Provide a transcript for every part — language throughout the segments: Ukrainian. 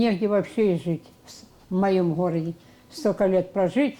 негде вообще и жить в моем городе. Столько лет прожить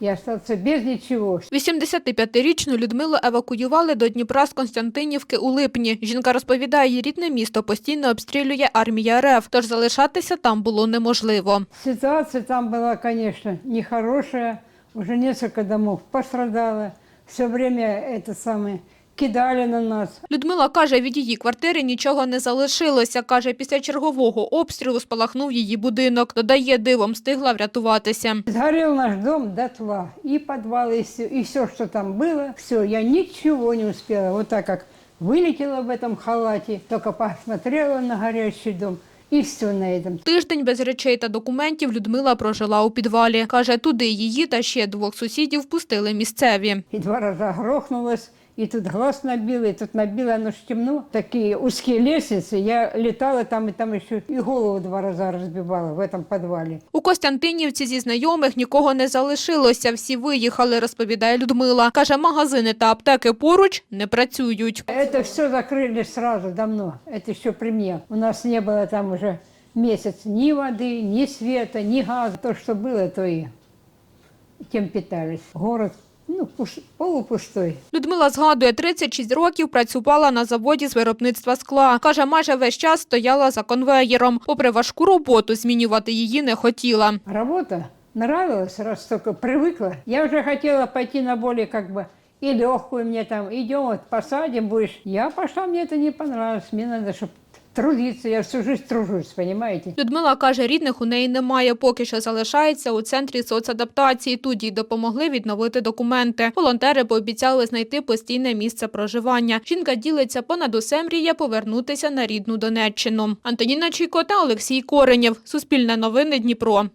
и остаться без ничего. 85-річну Людмилу евакуювали до Дніпра з Константинівки у липні. Жінка розповідає, її рідне місто постійно обстрілює армія РФ, тож залишатися там було неможливо. Ситуация там была, конечно, нехорошая. Уже несколько домов пострадало. Все время это самое кидали на нас. Людмила каже, від її квартири нічого не залишилося. Каже, після чергового обстрілу спалахнув її будинок. Додає, дивом встигла врятуватися. Сгорел наш дом дотла. И подвал, и все, и все, что там было. Все, я ничего не успела. Вот так как вылетела в этом халате, только посмотрела на горящий дом, и все на этом. Тиждень без речей та документів Людмила прожила у підвалі. Каже, туди її та ще двох сусідів пустили місцеві. И два раза грохнулась, и тут глаз набило, и тут набило, оно ж темно. Такие узкие лестницы, я летала там, и там еще и голову два раза разбивала в этом подвале. У Костянтинівці зі знайомих нікого не залишилося. Всі виїхали, розповідає Людмила. Каже, магазини та аптеки поруч не працюють. Это все закрыли сразу, давно. Это еще при мне. У нас не было там уже месяц ни воды, ни света, ни газа. То, что было, то и тем питались. Город ну, пуш- полупустой. Людмила згадує, 36 років працювала на заводі з виробництва скла. Каже, майже весь час стояла за конвеєром. Попри важку роботу, змінювати її не хотіла. Работа нравилась, раз только привыкла. Я уже хотела пойти на более как бы и легкую мне там, идем, вот посадим, будешь. Я пошла, мне это не понравилось. Мне надо, чтобы трудиться. Я всю жизнь тружусь, понимаете? Людмила каже, рідних у неї немає, поки що залишається у центрі соцадаптації. Тут їй допомогли відновити документи. Волонтери пообіцяли знайти постійне місце проживання. Жінка ділиться понад усе мріє повернутися на рідну Донеччину. Антоніна Чійко та Олексій Коренєв. Суспільне новини Дніпро.